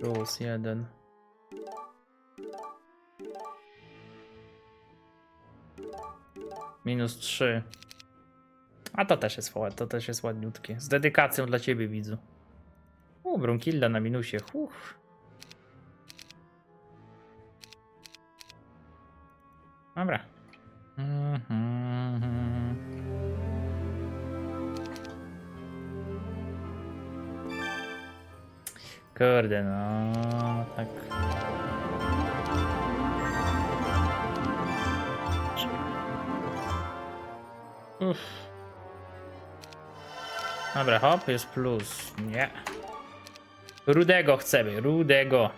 Plus jeden. Minus trzy. A to też jest to też jest ładniutkie. Z dedykacją dla ciebie widzu. U, Brunkilda na minusie. Uff. Dobra. Mhm. Kurde, no tak. Uff. Dobra, hop, jest plus. Nie. Rudego chcemy, rudego.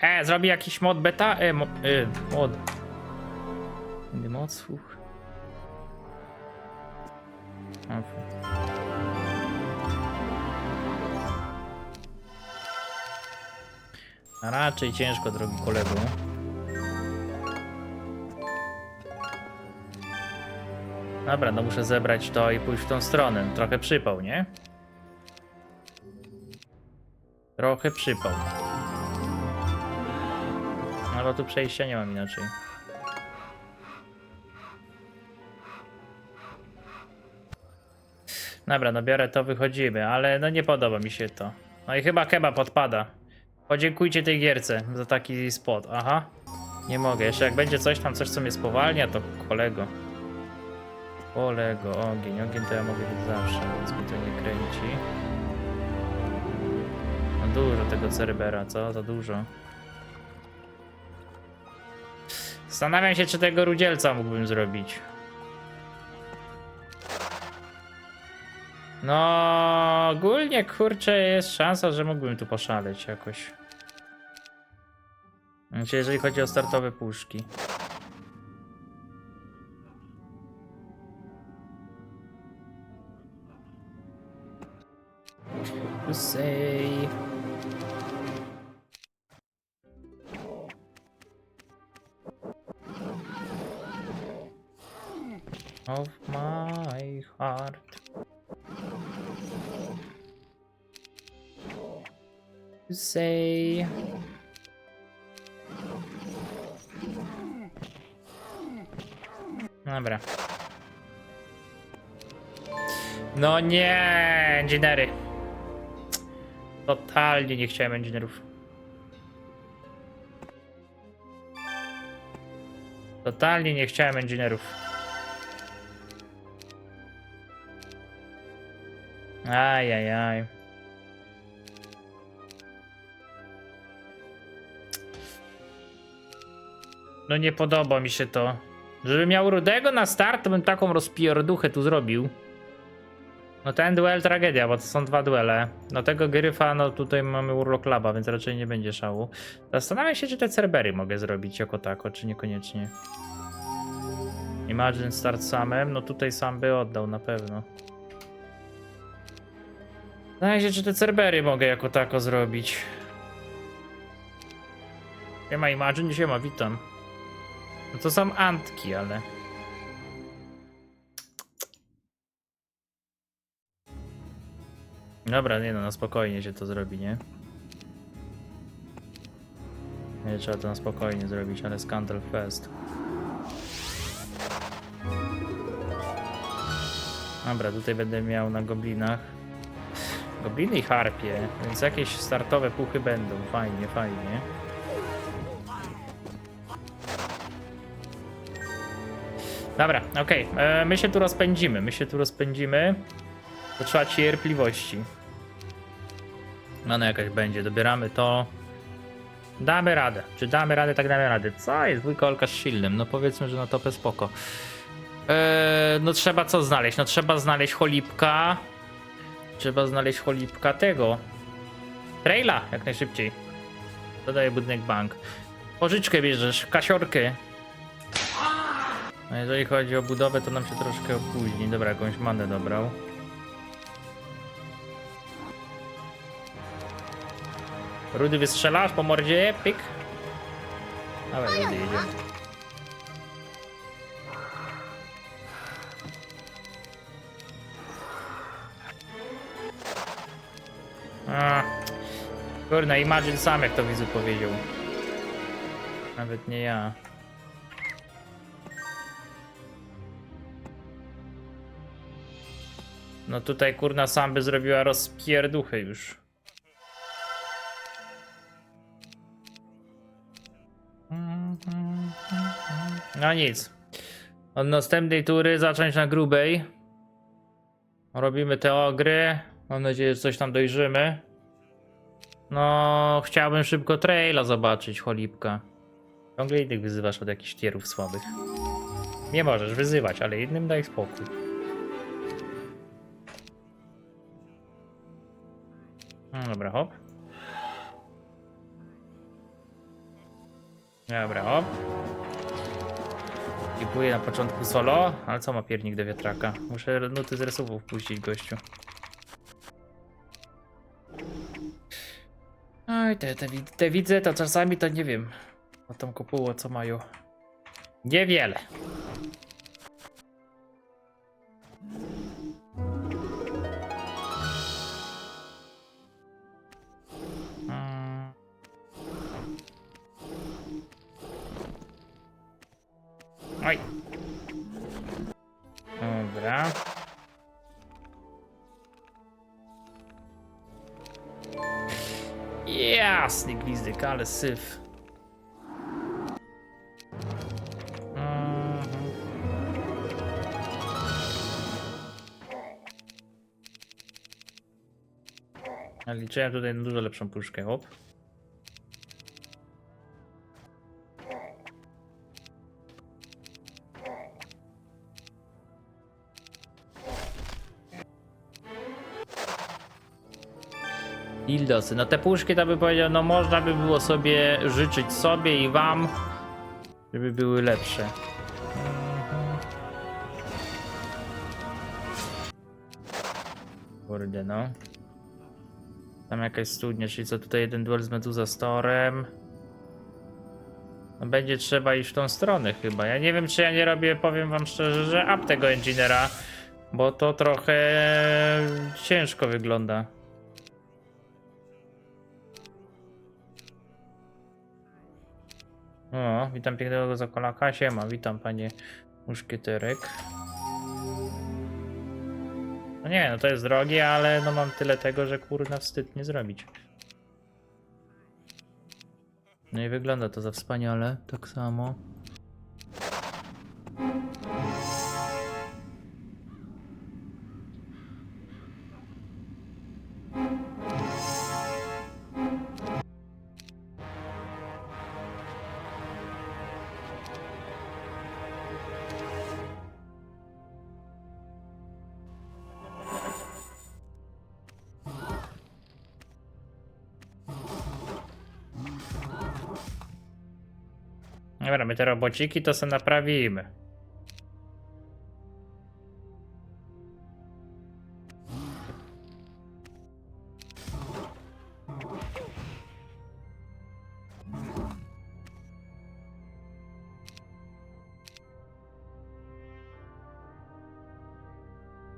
E, zrobi jakiś mod beta? E, mo, e mod. Mod, słuch. Raczej ciężko, drogi kolego. Dobra, no muszę zebrać to i pójść w tą stronę. Trochę przypał, nie? Trochę przypał. No bo tu przejścia nie mam inaczej. Dobra, no biorę to, wychodzimy, ale no nie podoba mi się to. No i chyba kebab odpada. Podziękujcie tej gierce za taki spot. Aha. Nie mogę. Jeszcze jak będzie coś tam, coś co mnie spowalnia, to kolego. Kolego, ogień. Ogień to ja mogę mieć zawsze, więc mi to nie kręci. No dużo tego Cerbera, co? Za dużo. Zastanawiam się, czy tego rudzielca mógłbym zrobić. No, ogólnie kurczę jest szansa, że mógłbym tu poszaleć jakoś. Znaczy, jeżeli chodzi o startowe puszki. Say. Of my heart. Say. Dobra. No nie, inżyniery. Totalnie nie chciałem inżynierów. Totalnie nie chciałem inżynierów. Ajajaj. No nie podoba mi się to. Żeby miał rudego na start, to bym taką rozpierduchę tu zrobił. No ten duel tragedia, bo to są dwa duele. No tego gryfa, no tutaj mamy Urlok Laba, więc raczej nie będzie szału. Zastanawiam się, czy te Cerbery mogę zrobić jako tako, czy niekoniecznie. Imagine start samem, no tutaj sam by oddał na pewno. Zastanawiam się, czy te Cerbery mogę jako tako zrobić. Siema Imagine, siema, witam. No to są antki, ale... Dobra, nie no, na spokojnie się to zrobi, nie? Nie trzeba to na spokojnie zrobić, ale Scandal Fest. Dobra, tutaj będę miał na goblinach. Gobliny i harpie, więc jakieś startowe puchy będą. Fajnie, fajnie. Dobra, okej. E, My się tu rozpędzimy, my się tu rozpędzimy. To trzeba cierpliwości. Mana jakaś będzie, dobieramy to. Damy radę. Czy damy radę? Tak damy radę. Co jest? Dwójka Olka z. No powiedzmy, że na topę spoko. Eee, no trzeba co znaleźć? No trzeba znaleźć cholipka. Trzeba znaleźć cholipka tego. Traila jak najszybciej. Dodaję budynek bank. Pożyczkę bierzesz, kasiorkę. A jeżeli chodzi o budowę, to nam się troszkę opóźni. Dobra, jakąś manę dobrał. Rudy wystrzelasz po mordzie, pyk. Dawaj, Rudy, jedziemy. A. Kurna, Imagine sam jak to widzu powiedział. Nawet nie ja. No tutaj kurna sam by zrobiła rozpierduchę już. No nic. Od następnej tury zacząć na grubej. Robimy te ogry. Mam nadzieję, że coś tam dojrzymy. No, chciałbym szybko traila zobaczyć, cholipka. Ciągle innych wyzywasz od jakichś tierów słabych. Nie możesz wyzywać, ale innym daj spokój. No dobra, hop. Dobra, hop. Dziękuję na początku solo, ale co ma piernik do wiatraka? Muszę nuty z rysowów puścić gościu. Oj, te, te, te widzę, to czasami to nie wiem. O tą kopułę co mają. Niewiele. Dobra. Jasny gwizdyk, ale syf. Mhm. Liczyłem tutaj na dużo lepszą puszkę, hop. No te puszki to by powiedział, no można by było sobie życzyć sobie i wam, żeby były lepsze. Kurde no. Tam jakaś studnia, czyli co tutaj jeden duel z Meduza Storem. No będzie trzeba iść w tą stronę chyba. Ja nie wiem czy ja nie robię, powiem wam szczerze, że up tego. Bo to trochę ciężko wygląda. O, witam pięknego zakolaka. Siema, witam panie muszkieterek. No nie, no to jest drogie, ale no mam tyle tego, że kurna wstyd nie zrobić. No i wygląda to za wspaniale, tak samo. Te robociki to sobie naprawimy.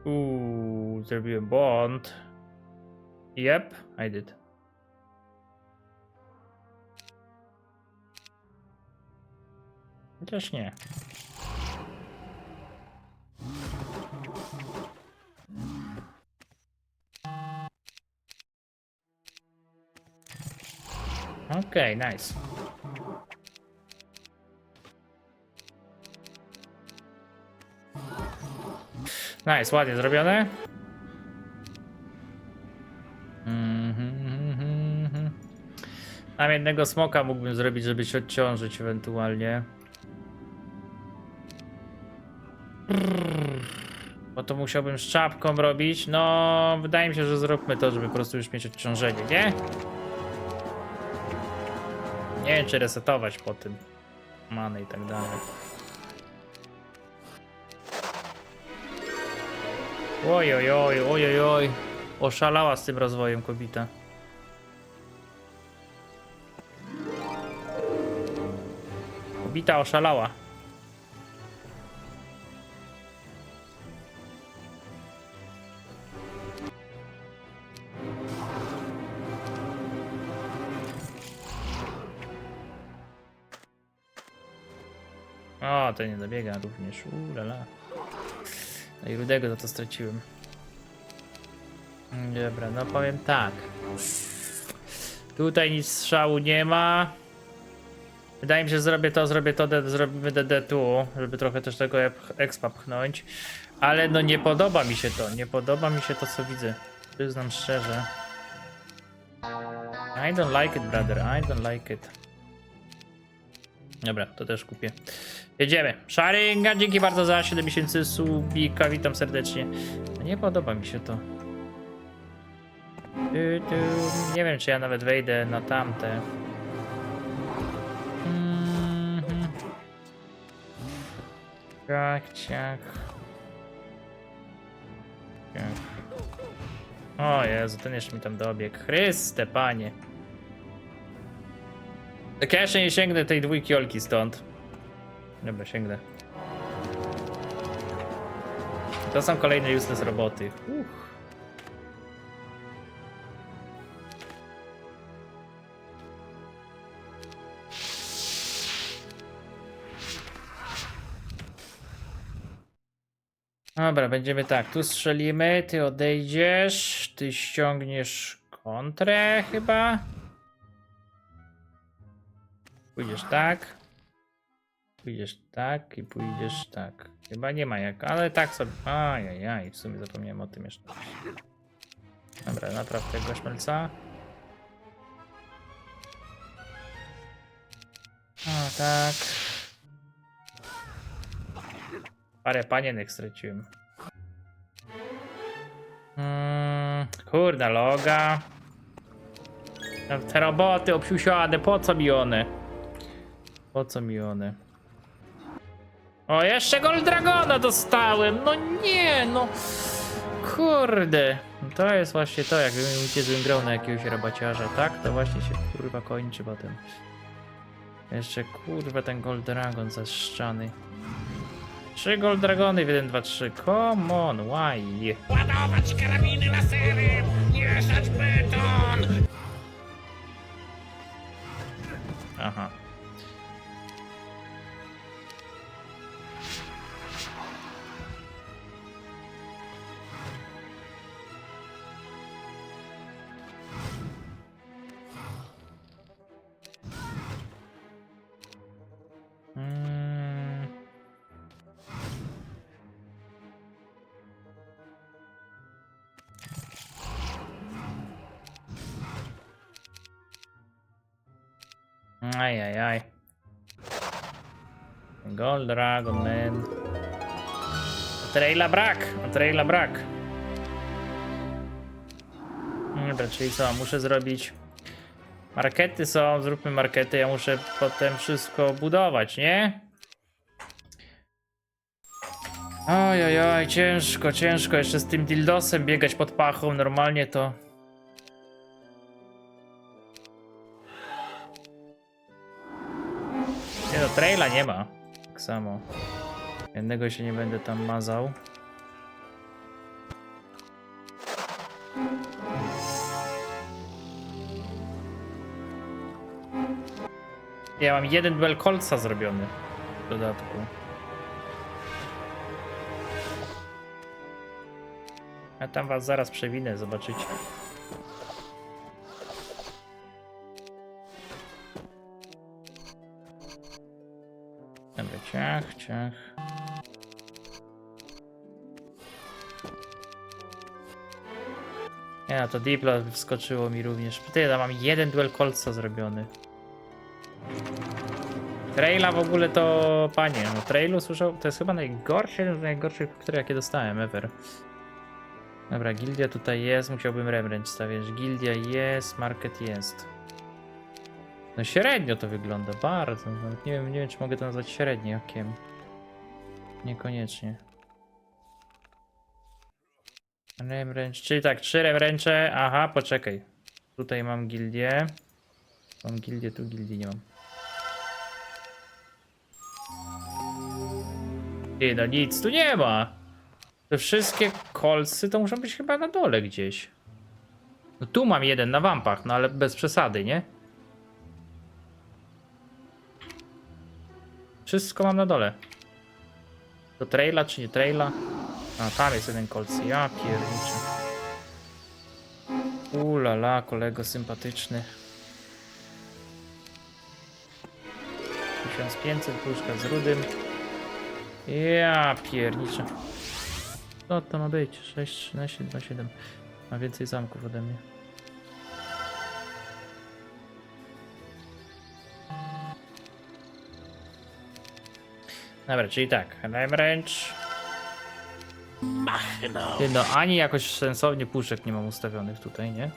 Uuu, zrobiłem błąd. Yep, I did. Chociaż nie. Okej, nice. Nice, ładnie zrobione. Mhm. Tam jednego smoka mógłbym zrobić, żeby się odciążyć ewentualnie. Bo to musiałbym z czapką robić. No, wydaje mi się, że zróbmy to, żeby po prostu już mieć odciążenie, nie? Nie wiem, czy resetować po tym. Many i tak dalej. Oj, oj, oj, oj, oj. Oszalała z tym rozwojem kobieta. Kobieta oszalała. O, to nie dobiega również. Ulala. No i rudego za to straciłem. Dobra, no powiem tak. Tutaj nic strzału nie ma. Wydaje mi się, że zrobię to, zrobię to, zrobimy DD tu, żeby trochę też tego expa pchnąć. Ale no nie podoba mi się to, nie podoba mi się to, co widzę. Przyznam szczerze. I don't like it, brother, I don't like it. Dobra, to też kupię. Jedziemy. Sharinga, dzięki bardzo za 7000 subika, witam serdecznie. Nie podoba mi się to. Nie wiem, czy ja nawet wejdę na tamte. Mhm. Tak. Ciach. O Jezu, ten jeszcze mi tam dobiegł. Chryste, panie. Tak ja jeszcze nie sięgnę tej dwójki Olki stąd. Dobra, sięgnę. To są kolejne useless roboty. Uff. Dobra, będziemy tak, tu strzelimy, ty odejdziesz, ty ściągniesz kontrę chyba. Pójdziesz tak. Pójdziesz tak i pójdziesz tak. Chyba nie ma jak, ale tak sobie. Ajajaj, w sumie zapomniałem o tym jeszcze. Dobra, napraw tego szmelca. O, tak. Parę panienek straciłem. Mm, kurna, loga. Te roboty obsiusiane, po co mi one? Po co mi one? O, jeszcze Gold Dragona dostałem! No nie, no... Kurde. To jest właśnie to, jak mówicie, żebym grał na jakiegoś rabaciarza, tak? To właśnie się kurwa kończy potem. Jeszcze kurwa ten Gold Dragon zaszczany. Trzy Gold Dragony w 1, 2, 3. Come on, why? Ładować karabiny lasery! Mieszać beton! Aha. Ajajaj. Gold Dragon Man. Traila brak, traila brak. Dobra, czyli co, muszę zrobić... Markety są, zróbmy markety, ja muszę potem wszystko budować, nie? Oj, oj, oj, ciężko, ciężko jeszcze z tym dildosem biegać pod pachą, normalnie to... traila nie ma. Tak samo. Jednego się nie będę tam mazał. Ja mam jeden duel kolca zrobiony w dodatku. Ja tam was zaraz przewinę, zobaczycie. Ciach, ciach. Nie, no to Diplo wskoczyło mi również. Ty, ja mam jeden duel kolca zrobiony. Traila w ogóle to, panie, no Trailu słyszał, to jest chyba najgorszy, z najgorszych, które jakie dostałem ever. Dobra, gildia tutaj jest, musiałbym remręcz stawiać. Gildia jest, market jest. No średnio to wygląda, bardzo. Nawet nie wiem, nie wiem czy mogę to nazwać średnim Niekoniecznie. Remręcz, czyli tak, trzy remręcze, aha, poczekaj. Tutaj mam gildię. Mam gildię, tu gildii nie mam. Ty, no nic tu nie ma. Te wszystkie kolcy to muszą być chyba na dole gdzieś. No tu mam jeden na wampach, no ale bez przesady, nie? Wszystko mam na dole. To traila czy nie traila? A, tam jest jeden kolc. Ja pierniczę. Ulala, kolego sympatyczny. 1500 puszka z rudym. Ja pierniczę. Co to ma być? 6, 13, 2, 7. Ma więcej zamków ode mnie. Dobra, czyli tak, Lime Range. Machnął. Ty, No, ani jakoś sensownie puszek nie mam ustawionych tutaj, nie?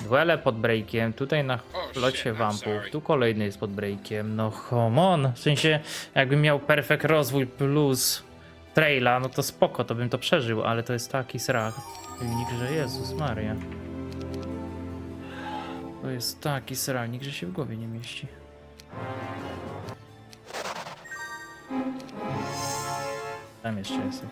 Duele pod breakiem, tutaj na locie wampów, tu kolejny jest pod breakiem, no come on, w sensie jakbym miał perfekt rozwój plus traila, no to spoko, to bym to przeżył, ale to jest taki srach, silnik, że Jezus Maria. To jest taki sralnik, że się w głowie nie mieści. Tam jeszcze jest.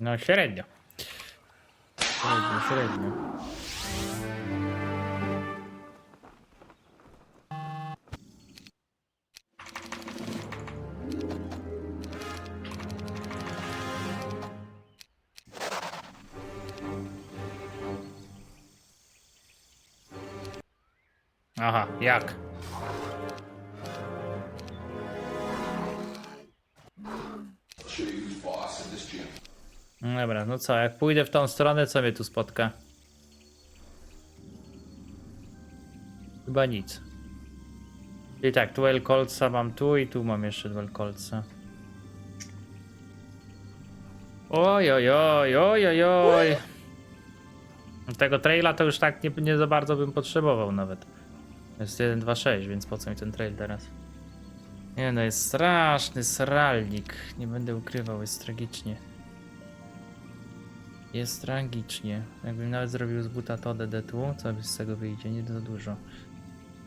No średnio. Średnio, średnio. Dobra, no co, jak pójdę w tą stronę, co mnie tu spotka? Chyba nic. I tak, duel kolca mam tu i tu mam jeszcze duel kolca. Oj, oj, oj, oj, oj, oj. Tego traila to już tak nie, nie za bardzo bym potrzebował nawet. Jest 1, 2, 6, więc po co mi ten trail teraz? Nie no, jest straszny sralnik. Nie będę ukrywał, jest tragicznie. Jest tragicznie. Jakbym nawet zrobił z buta to DD tu, co by z tego wyjdzie? Nie za dużo.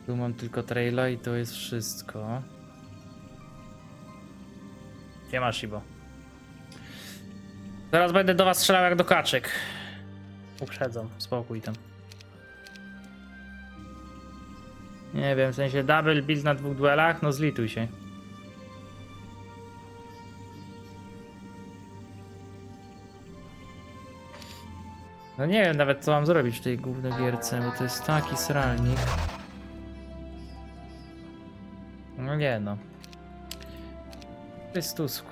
Tu mam tylko traila i to jest wszystko. Gdzie masz, Ibo? Zaraz będę do was strzelał jak do kaczek. Uprzedzą, spokój tam. Nie wiem, w sensie double build na dwóch duelach? No zlituj się. No nie wiem nawet co mam zrobić w tej głównej gierce, bo to jest taki sralnik. No nie no. Chrystusku.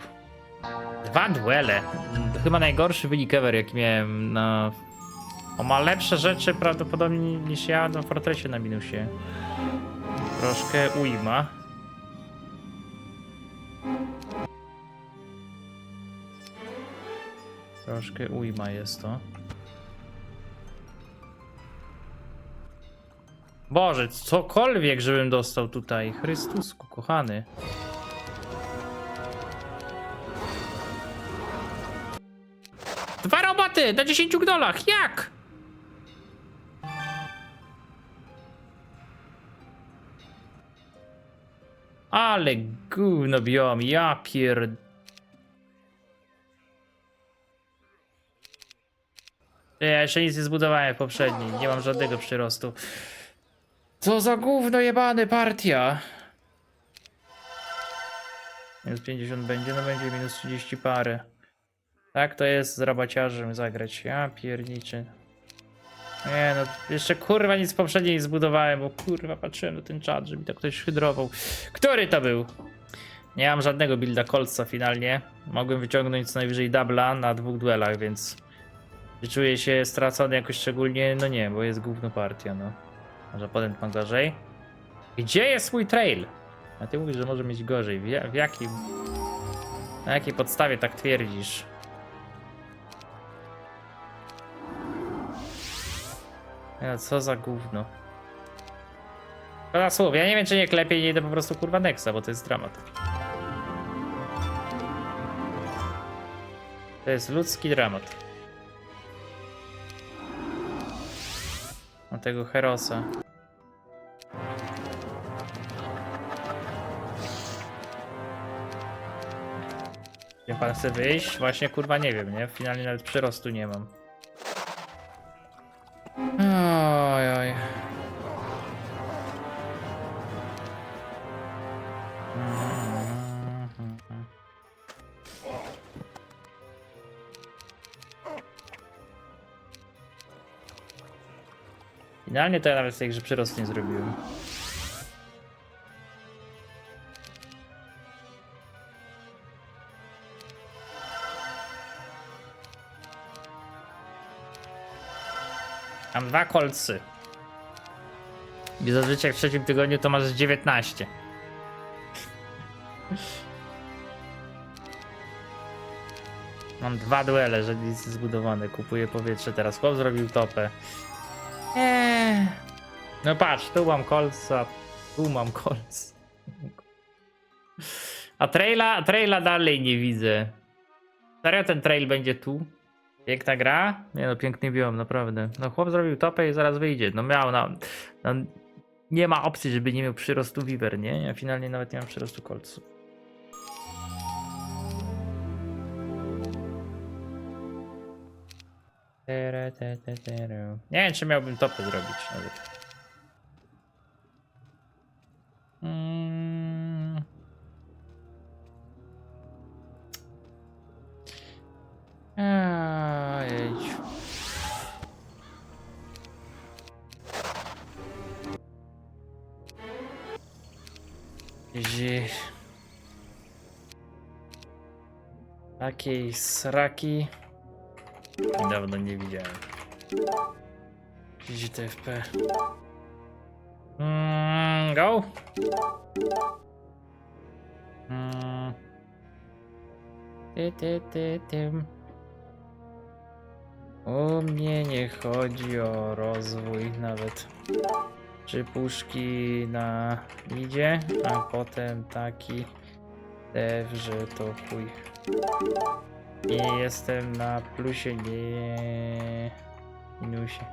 Dwa duele. Mm, Chyba najgorszy wynik ever jaki miałem na... On ma lepsze rzeczy prawdopodobnie niż ja na Fortressie na minusie. Troszkę ujma. Troszkę ujma jest to. Boże, cokolwiek, żebym dostał tutaj. Chrystusku, kochany. Dwa roboty na 10 gnolach, jak? Ale gówno biom, ja pierd... Ja jeszcze nic nie zbudowałem w poprzedniej, nie mam żadnego przyrostu. Co za gówno jebany partia. Minus 50 będzie, no będzie minus 30 parę. Tak to jest z rabaciarzem zagrać. Ja pierniczy. Nie no, jeszcze kurwa nic poprzedniej nie zbudowałem, bo kurwa patrzyłem na ten czat, że mi to ktoś hydrował. Który to był? Nie mam żadnego builda kolca finalnie. Mogłem wyciągnąć co najwyżej dubla na dwóch duelach, więc... Czuję się stracony jakoś szczególnie? No nie, bo jest gówno partia, no. Może potem ma gorzej. Gdzie jest mój trail? A ty mówisz, że może mieć gorzej. W, w jakim... Na jakiej podstawie tak twierdzisz? Co za gówno. Szkoda słów, ja nie wiem czy nie klepiej, nie idę po prostu kurwa Nexa, bo to jest dramat. To jest ludzki dramat. tego Herosa. Gdzie pan chce wyjść? Właśnie kurwa nie wiem, nie? Finalnie nawet przyrostu nie mam. Finalnie to ja nawet tej grze przyrost nie zrobiłem. Mam dwa kolcy. I zazwyczaj w trzecim tygodniu to masz 19. Mam dwa duele, że nic zbudowane. Kupuję powietrze teraz. Chłop zrobił topę. Eee. No patrz, tu mam kolca, tu mam kolc. A traila, traila dalej nie widzę. Serio ten trail będzie tu? Piękna gra? Nie no, piękny biom, naprawdę. No chłop zrobił topę i zaraz wyjdzie. No miał, no, no nie ma opcji, żeby nie miał przyrostu Weaver, nie? Ja finalnie nawet nie mam przyrostu kolcu. Nie wiem, czy miałbym topę zrobić nawet. Mm. Takiej sraki dawno nie widziałem. Gdzie TFP? Mm, go! Mm. Ty, ty, ty, tym. U mnie nie chodzi o rozwój nawet. Czy puszki na idzie, a potem taki dev, że to chuj. I jestem na plusie, nie minusie.